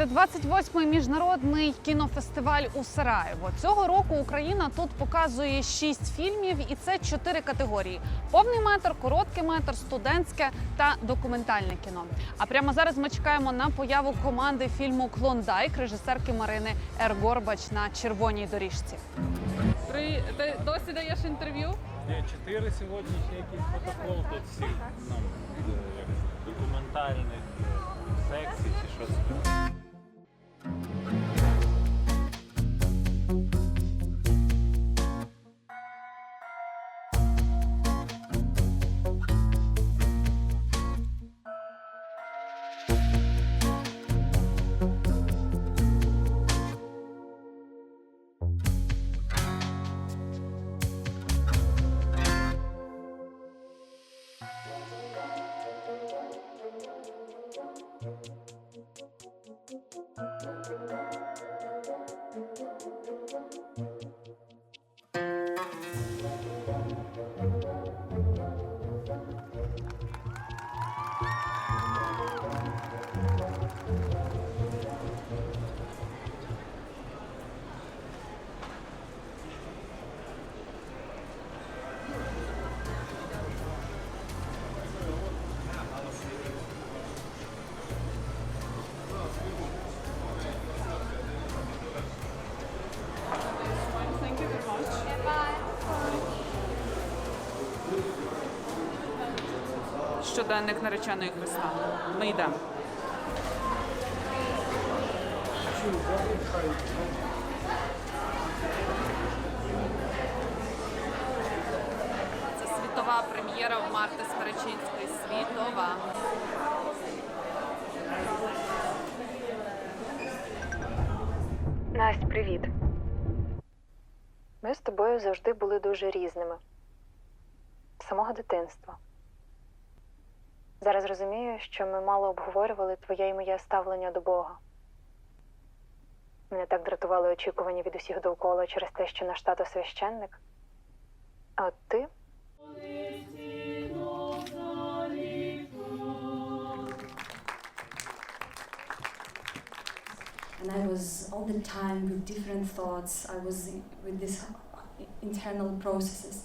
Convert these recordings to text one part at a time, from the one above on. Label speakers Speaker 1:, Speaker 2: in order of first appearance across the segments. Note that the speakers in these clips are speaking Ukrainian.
Speaker 1: Це 28-й міжнародний кінофестиваль у Сараєво. Цього року Україна тут показує шість фільмів, і це чотири категорії: повний метр, короткий метр, студентське та документальне кіно. А прямо зараз ми чекаємо на появу команди фільму Клондайк режисерки Марини Р. Горбач на червоній доріжці. Ти, ти досі даєш інтерв'ю?
Speaker 2: Є чотири сьогодні, ще якийсь протокол тут всіх нам е, як документальних е, секцій чи що
Speaker 1: Щоденник нареченої Христа. Ми йдемо. Це світова прем'єра в Марти Смеречинської. Світова.
Speaker 3: Настя, привіт. Ми з тобою завжди були дуже різними. З самого дитинства. Зараз розумію, що ми мало обговорювали твоє і моє ставлення до Бога. Мене так дратували очікування від усіх довкола через те, що наш тато священник. А от ти
Speaker 4: and I was all the time with different thoughts. I was with these internal processes,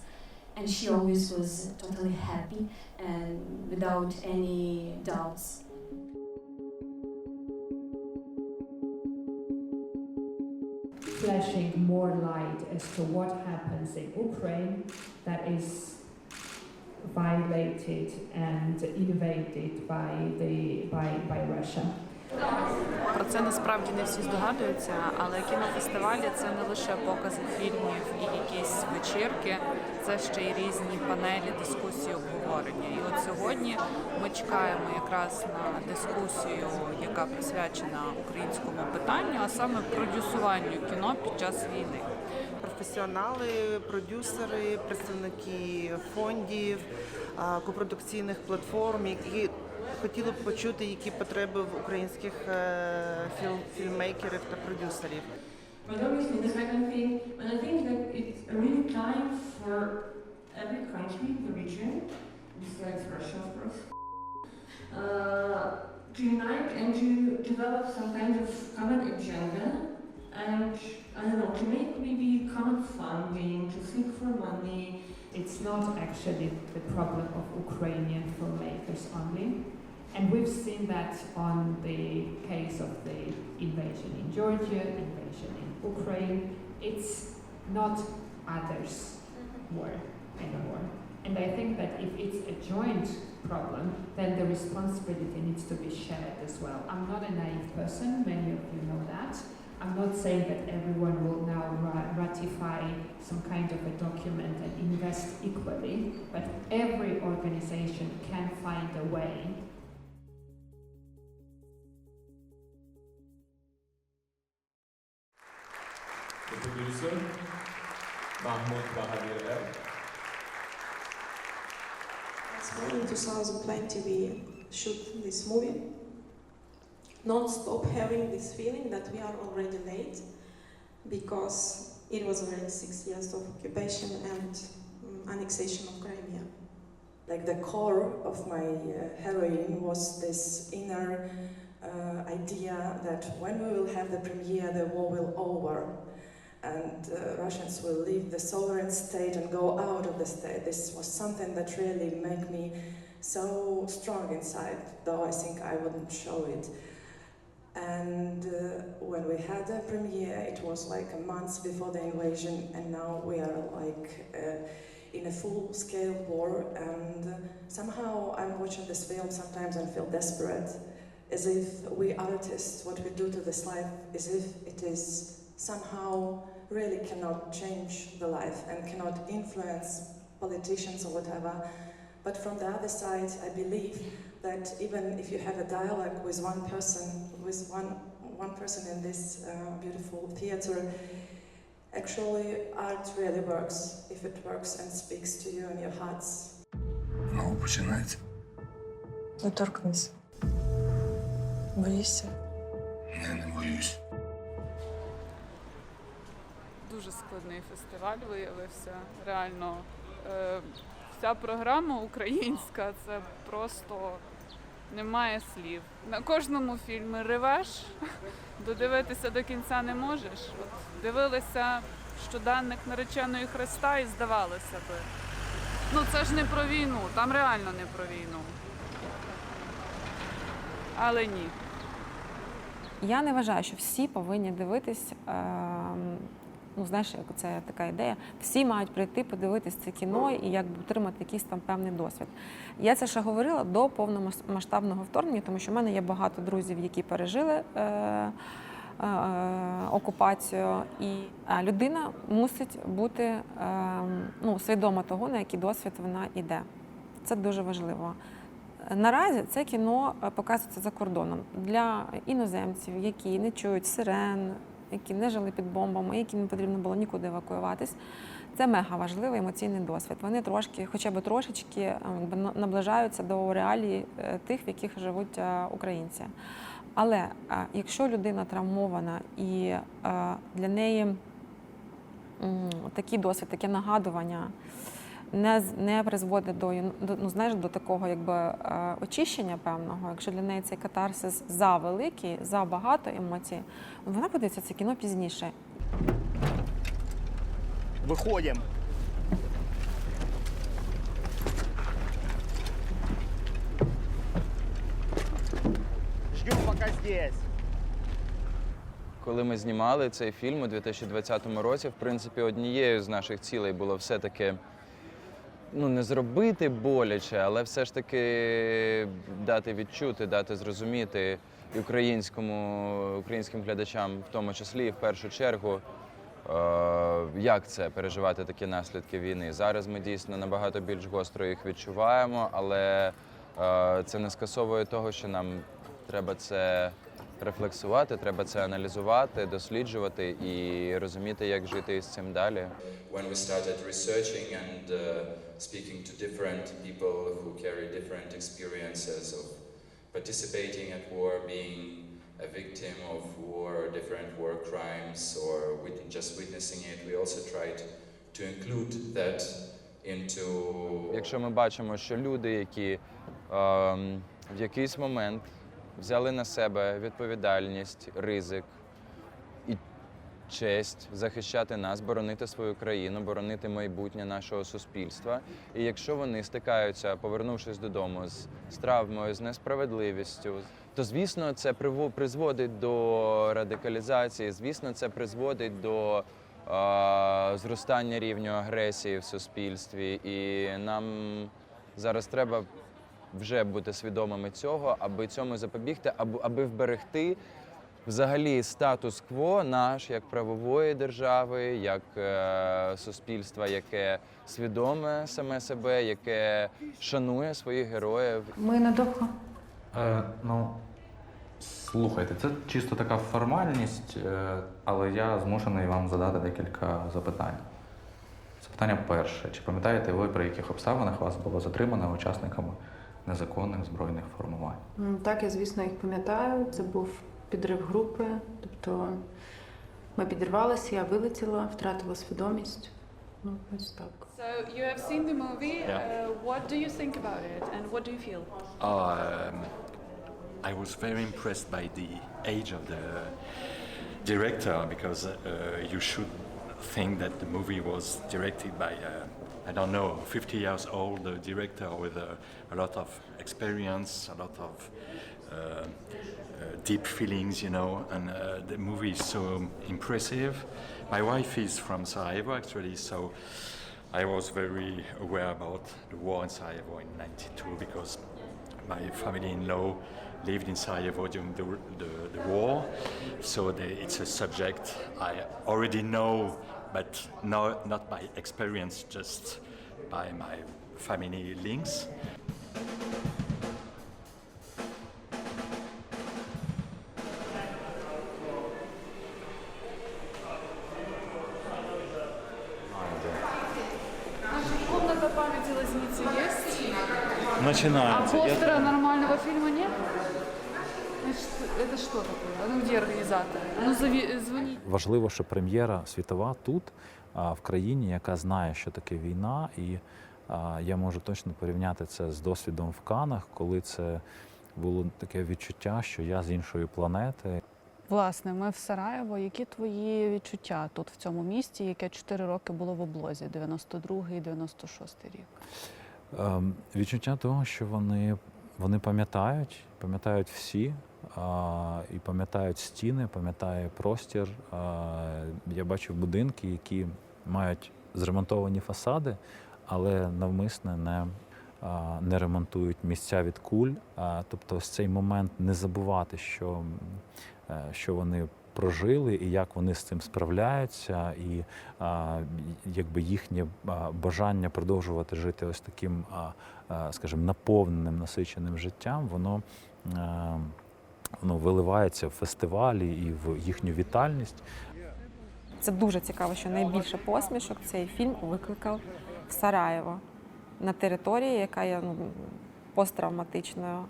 Speaker 4: and she always was totally happy and without any doubts.
Speaker 5: flashing more light as to what happens in Ukraine that is violated and invaded by the by, by Russia.
Speaker 1: Про це насправді не всі здогадуються, але кінофестивалі це не лише покази фільмів і якісь вечірки, це ще й різні панелі, дискусії, обговорення. І от сьогодні ми чекаємо якраз на дискусію, яка присвячена українському питанню, а саме продюсуванню кіно під час війни.
Speaker 6: професіонали, продюсери, представники фондів, копродукційних платформ, які хотіли б почути, які потреби в українських е, фільм, фільммейкерів та продюсерів.
Speaker 7: But obviously, the second thing, and I think that it's a really time for every country, the region, besides Russia, of course, uh, to unite and to develop some kind of common agenda and, I don't know, to make maybe common funding, to think for money,
Speaker 5: It's not actually the problem of Ukrainian filmmakers only. And we've seen that on the case of the invasion in Georgia, invasion in Ukraine. It's not others' mm-hmm. war anymore. And I think that if it's a joint problem, then the responsibility needs to be shared as well. I'm not a naive person, many of you know that. I'm not saying that everyone will now ra- ratify some kind of a document and invest equally, but every organization can find a way
Speaker 8: the producer, Mahmoud Bahadir El.
Speaker 9: So in 2020 we shoot this movie, non-stop having this feeling that we are already late because it was already six years of occupation and mm, annexation of Crimea.
Speaker 10: Like the core of my uh, heroine was this inner
Speaker 9: uh, idea that when we will have the premiere, the war will over, and uh, Russians will leave the sovereign state and go out of the state. This was something that really made me so strong inside, though I think I wouldn't show it. And uh, when we had the premiere, it was like a month before the invasion, and now we are like uh, in a full-scale war. And uh, somehow I'm watching this film sometimes and feel desperate, as if we artists, what we do to this life, as if it is somehow really cannot change the life and cannot influence politicians or whatever. But from the other side, I believe that even if you have a dialogue with one person, with one, one person in this uh, beautiful theater, actually art really works if it works and speaks to you in your hearts.
Speaker 10: Знову починається.
Speaker 9: Не торкнись. Боїшся?
Speaker 10: Я не боюсь.
Speaker 1: Дуже складний фестиваль виявився. Реально, е, вся програма українська це просто немає слів. На кожному фільмі ревеш, додивитися до кінця не можеш. От дивилися щоденник нареченої Христа і здавалося би. Ну це ж не про війну, там реально не про війну. Але ні.
Speaker 11: Я не вважаю, що всі повинні дивитись. ем, Ну, знаєш, як це така ідея. Всі мають прийти подивитись це кіно і якби отримати якийсь там певний досвід. Я це ще говорила до повномасштабного вторгнення, тому що в мене є багато друзів, які пережили е, е, окупацію, і е, людина мусить бути е, ну, свідома того, на який досвід вона йде. Це дуже важливо. Наразі це кіно е, показується за кордоном для іноземців, які не чують сирен, які не жили під бомбами, яким не потрібно було нікуди евакуюватись. Це мега важливий емоційний досвід. Вони трошки, хоча б трошечки, е, наближаються до реалій е, тих, в яких живуть е, українці. Але якщо людина травмована і для неї такий досвід, таке нагадування не, з- не призводить до, ну, знаєш, до такого якби, е, очищення певного, якщо для неї цей катарсис за великий, за багато емоцій, вона подивиться це кіно пізніше.
Speaker 12: Выходим. Ждем пока здесь.
Speaker 13: Коли ми знімали цей фільм у 2020 році, в принципі, однією з наших цілей було все-таки ну, не зробити боляче, але все ж таки дати відчути, дати зрозуміти українському, українським глядачам, в тому числі і в першу чергу, е, як це переживати такі наслідки війни. Зараз ми дійсно набагато більш гостро їх відчуваємо, але е, це не скасовує того, що нам треба це рефлексувати, треба це аналізувати, досліджувати і розуміти, як жити із цим далі.
Speaker 14: when we started researching and uh, speaking to different people who carry different experiences of participating at war, being a victim of war, different war crimes, or just witnessing it, we also tried to include that into
Speaker 13: Якщо ми бачимо, що люди, які ем, в якийсь момент взяли на себе відповідальність, ризик і честь захищати нас, боронити свою країну, боронити майбутнє нашого суспільства. І якщо вони стикаються, повернувшись додому з, з травмою, з несправедливістю, то звісно це призводить до радикалізації, звісно, це призводить до зростання рівню агресії в суспільстві. І нам зараз треба вже бути свідомими цього, аби цьому запобігти, аби, аби вберегти взагалі статус-кво наш як правової держави, як е, суспільства, яке свідоме саме себе, яке шанує своїх героїв.
Speaker 4: Ми надовго.
Speaker 15: Е, ну, слухайте, це чисто така формальність, е, але я змушений вам задати декілька запитань. Запитання перше. Чи пам'ятаєте ви, при яких обставинах вас було затримано учасниками незаконних збройних формувань?
Speaker 16: Так, я звісно їх пам'ятаю. Це був підрив групи. Тобто ми підірвалися, я вилетіла, втратила свідомість. Ну, ось так.
Speaker 1: So you have seen the movie.
Speaker 2: Yeah.
Speaker 1: Uh, what do you think about it and what do you feel?
Speaker 2: Um,
Speaker 17: I was very impressed by the age of the director because uh, you should think that the movie was directed by, uh, I don't know, 50 years old uh, director with a, a lot of experience, a lot of uh, uh, deep feelings, you know, and uh, the movie is so impressive. My wife is from Sarajevo actually, so I was very aware about the war in Sarajevo in 92 because my family-in-law lived in Sarajevo during the, the, the war, so the, it's a subject I already know, but no, not by experience, just by my family links.
Speaker 1: Комната памяти Лазницы есть? А
Speaker 2: Начинается. Я-
Speaker 1: постера нормального фильма нет? Это что такое? Ну где организатор? Ну зови.
Speaker 18: Важливо, що прем'єра світова тут, а, в країні, яка знає, що таке війна, і я можу точно порівняти це з досвідом в Канах, коли це було таке відчуття, що я з іншої планети.
Speaker 1: Власне, ми в Сараєво. Які твої відчуття тут, в цьому місті, яке 4 роки було в облозі, 92-й, 96-й рік?
Speaker 18: Ем, Відчуття того, що вони, вони пам'ятають, пам'ятають всі, і пам'ятають стіни, пам'ятає простір. Я бачив будинки, які мають зремонтовані фасади, але навмисне не, не ремонтують місця від куль. Тобто ось цей момент не забувати, що, е, що вони прожили і як вони з цим справляються, і якби їхнє бажання продовжувати жити ось таким, скажімо, наповненим, насиченим життям, воно, а, воно виливається в фестивалі і в їхню вітальність.
Speaker 11: Це дуже цікаво, що найбільше посмішок цей фільм викликав в Сараєво на території, яка є ну, посттравматичною.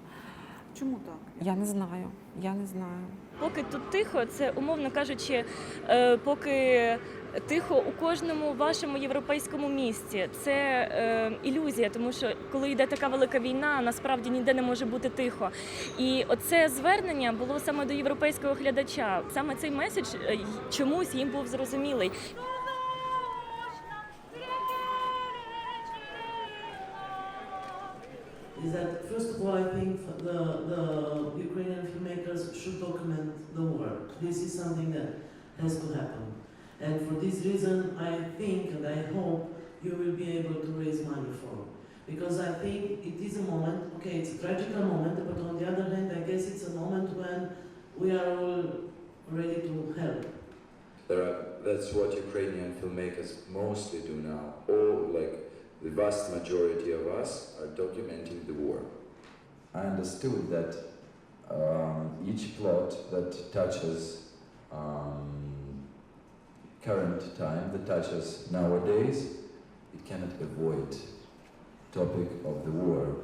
Speaker 1: Чому так?
Speaker 11: Я не знаю. Я не знаю.
Speaker 19: Поки тут тихо, це умовно кажучи, е, поки тихо у кожному вашому європейському місті. Це е, ілюзія, тому що коли йде така велика війна, насправді ніде не може бути тихо. І оце звернення було саме до європейського глядача. Саме цей меседж е, чомусь їм був зрозумілий.
Speaker 20: is that first of all, I think the, the Ukrainian filmmakers should document the war. This is something that has to happen. And for this reason, I think and I hope you will be able to raise money for. Because I think it is a moment, okay, it's a tragical moment, but on the other hand, I guess it's a moment when we are all ready to help.
Speaker 14: There are, that's what Ukrainian filmmakers mostly do now. All like the vast majority of us are documenting the war.
Speaker 21: I understood that um, each plot that touches um, current time, that touches nowadays, it cannot avoid topic of the war.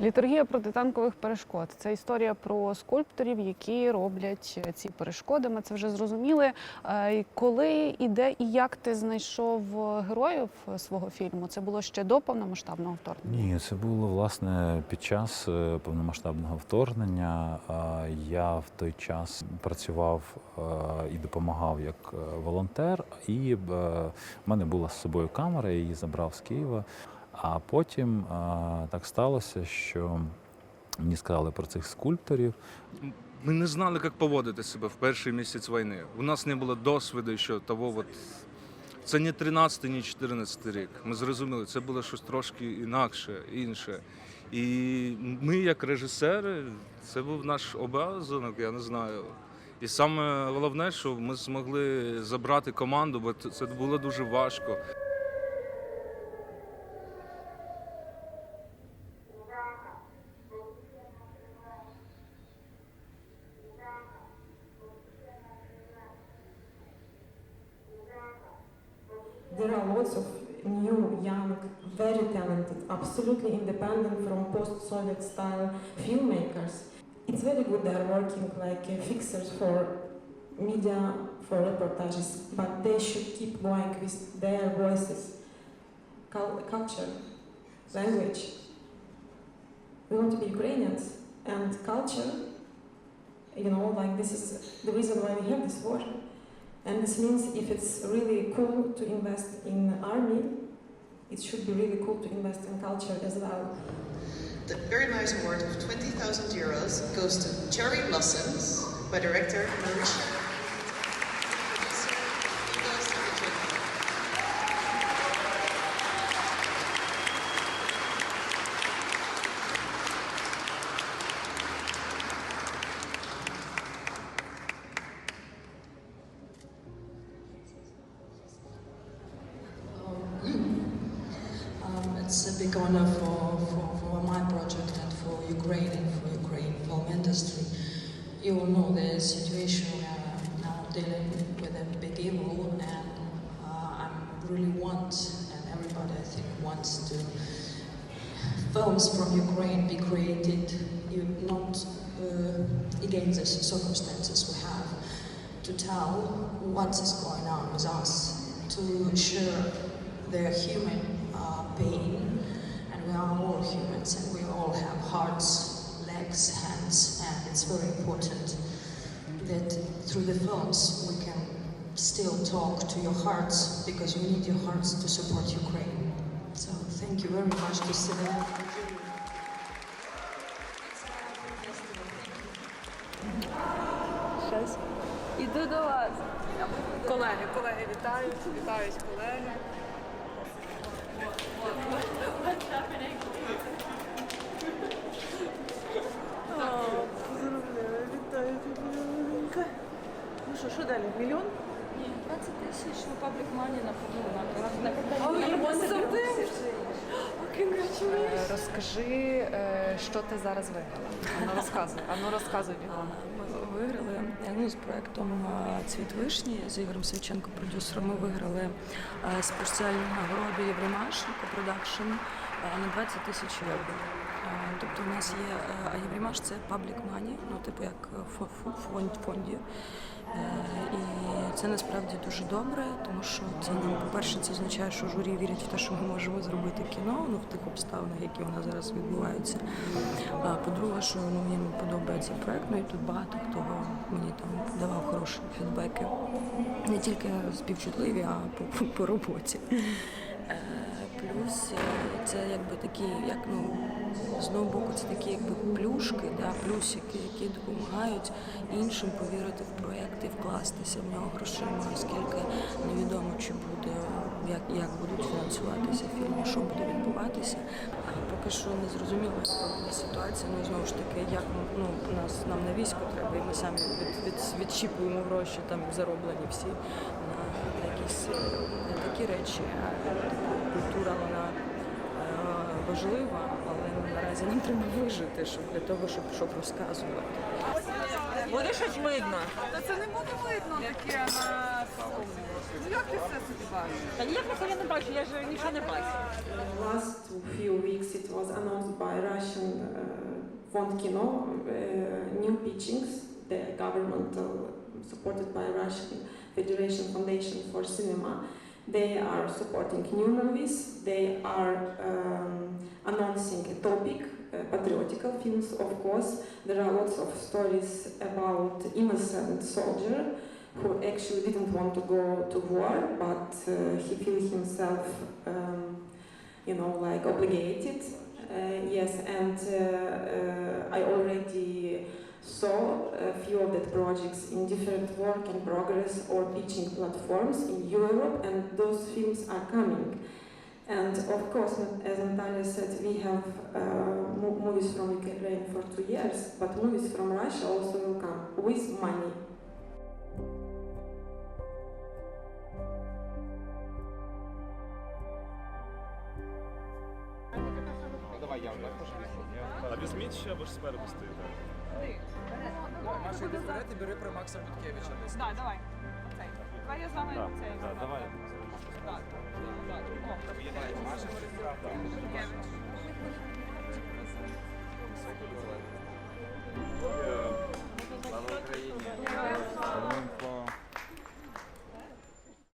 Speaker 1: Літургія протитанкових перешкод це історія про скульпторів, які роблять ці перешкоди. Ми це вже зрозуміли. Е, Коли і де і як ти знайшов героїв свого фільму? Це було ще до повномасштабного вторгнення.
Speaker 18: Ні, це було власне під час е, повномасштабного вторгнення. Я в той час працював е, і допомагав як е, волонтер, і е, в мене була з собою камера, я її забрав з Києва. А потім е, так сталося, що мені сказали про цих скульпторів.
Speaker 22: Ми не знали, як поводити себе в перший місяць війни. У нас не було досвіду, що того от. Це не 13, ні 14 рік. Ми зрозуміли, це було щось трошки інакше, інше. І ми, як режисери, це був наш обов'язок, я не знаю. І саме головне, що ми змогли забрати команду, бо це було дуже важко.
Speaker 23: Absolutely independent from post-Soviet style filmmakers. It's very good they are working like uh, fixers for media, for reportages, but they should keep going with their voices, cul- culture, language. we want to be Ukrainians and culture. You know, like this is the reason why we have this war. And this means if it's really cool to invest in army, it should be really cool to invest in culture as well.
Speaker 24: The very nice award of 20,000 euros goes to Cherry Blossoms by director Marisha.
Speaker 25: Um, it's a big honor for, for, for my project and for Ukraine and for Ukraine film industry. You all know the situation we are now dealing with a big evil, and uh, I really want, and everybody I think wants to, from Ukraine be created, not uh, against the circumstances we have, to tell what is going on with us, to share their human uh, pain, and we are all humans, and we all have hearts, legs, hands, and it's very important that through the films we can still talk to your hearts because we need your hearts to support Ukraine. So thank you very much to see
Speaker 26: до вас. Колеги, колеги, вітаю, вітають колеги. Поздравляю, вітаю тебе, маленька. Ну що, що далі? Мільйон?
Speaker 19: Ні, 20 тисяч на паблік мані на на
Speaker 26: Ой, Господи!
Speaker 1: Е, Розкажи, е, що ти зараз виграла. Ану розказуй, ану розказуй бігом.
Speaker 26: Ми виграли ну, з проєктом е, Цвіт вишні з Ігорем Савченко, продюсером. Ми виграли е, спеціальну нагороду Євромаш продакшн на 20 тисяч євро. Е, Тобто у нас є е, а Євромаш це паблік мані, ну типу як фо- фонд фонді. Е, І це насправді дуже добре, тому що це нам, по-перше, це означає, що журі вірять в те, що ми можемо зробити кіно ну, в тих обставинах, які у нас зараз відбуваються. А по-друге, що ну, їм подобається проект, ну і тут багато хто мені там давав хороші фідбеки. Не тільки співчутливі, а по, по, роботі. Е, Плюс е, це якби такі, як ну з одного боку, це такі якби плюшки, да, плюсики, які допомагають іншим повірити в проєкт і вкластися в нього грошима, оскільки невідомо, чи буде як, як будуть фінансуватися фільми, що буде відбуватися. Поки що не зрозуміло, ситуація. Ну знову ж таки, як ну нас нам на військо треба, і ми самі від, від, відщіпуємо гроші там зароблені всі на, на якісь е, не такі речі. А культура вона е, важлива, наразі нам треба вижити, щоб для того, щоб, щоб розказувати.
Speaker 27: Буде щось видно?
Speaker 1: Та це не буде видно таке на Ну як ти все собі бачиш?
Speaker 27: Та ніяк ніхто не бачу, я ж нічого не бачу.
Speaker 23: last few weeks it was announced by Russian uh, Fond Kino uh, new pitchings, the governmental supported by Russian Federation Foundation for Cinema. They are supporting new movies. They are um, announcing a topic, uh, patriotical films, of course. There are lots of stories about innocent soldier who actually didn't want to go to war, but uh, he feels himself um, you know, like obligated. Uh, yes, and uh, uh, I already saw a few of that projects in different work in progress or pitching platforms in Europe, and those films are coming. And of course, as Natalia said, we have uh, mo- movies from Ukraine for two years, but movies from Russia also will come with money.
Speaker 8: Давай я
Speaker 2: А візьміть ще, ви ж спереду стоїте.
Speaker 15: Маша, йди вперед і бери про Макса Буткевича десь.
Speaker 1: Так, давай. Цей. Давай я з вами
Speaker 2: Так,
Speaker 1: цей.
Speaker 2: так, давай.
Speaker 1: Так, так. О,
Speaker 15: Маша,
Speaker 1: Буткевич.
Speaker 2: Е,